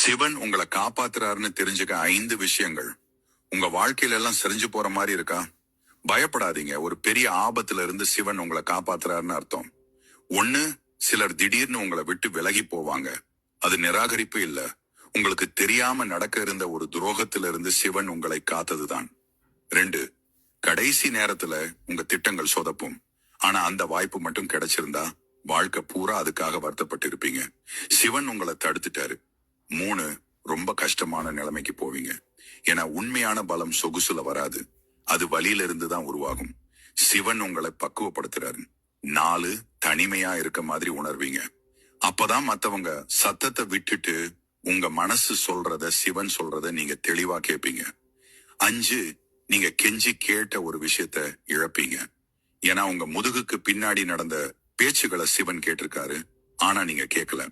சிவன் உங்களை காப்பாத்துறாருன்னு தெரிஞ்சுக்க ஐந்து விஷயங்கள். உங்க வாழ்க்கையில எல்லாம் செறிஞ்சு போற மாதிரி இருக்கா? பயப்படாதீங்க. ஒரு பெரிய ஆபத்துல இருந்து சிவன் உங்களை காப்பாத்துறாருன்னு அர்த்தம். ஒண்ணு சிலர் திடீர்னு உங்களை விட்டு விலகி போவாங்க. அது நிராகரிப்பு இல்ல. உங்களுக்கு தெரியாம நடக்க இருந்த ஒரு துரோகத்துல இருந்து சிவன் உங்களை காத்ததுதான். ரெண்டு கடைசி நேரத்துல உங்க திட்டங்கள் சொதப்பும். ஆனா அந்த வாய்ப்பு மட்டும் கிடைச்சிருந்தா வாழ்க்கை பூரா அதுக்காக வருத்தப்பட்டு இருப்பீங்க சிவன் உங்களை தடுத்துட்டாரு. மூணு ரொம்ப கஷ்டமான நிலைமைக்கு போவீங்க. ஏன்னா உண்மையான பலம் சொகுசுல வராது. அது வழியில இருந்து தான் உருவாகும். சிவன் உங்களை பக்குவப்படுத்துறாரு. நாலு தனிமையா இருக்க மாதிரி உணர்வீங்க. அப்பதான் மத்தவங்க சத்தத்தை விட்டுட்டு உங்க மனசு சொல்றத சிவன் சொல்றத நீங்க தெளிவா கேட்பீங்க அஞ்சு நீங்க கெஞ்சி கேட்ட ஒரு விஷயத்த இழப்பீங்க. ஏன்னா உங்க முதுகுக்கு பின்னாடி நடந்த பேச்சுகளை சிவன் கேட்டிருக்காரு. ஆனா நீங்க கேட்கல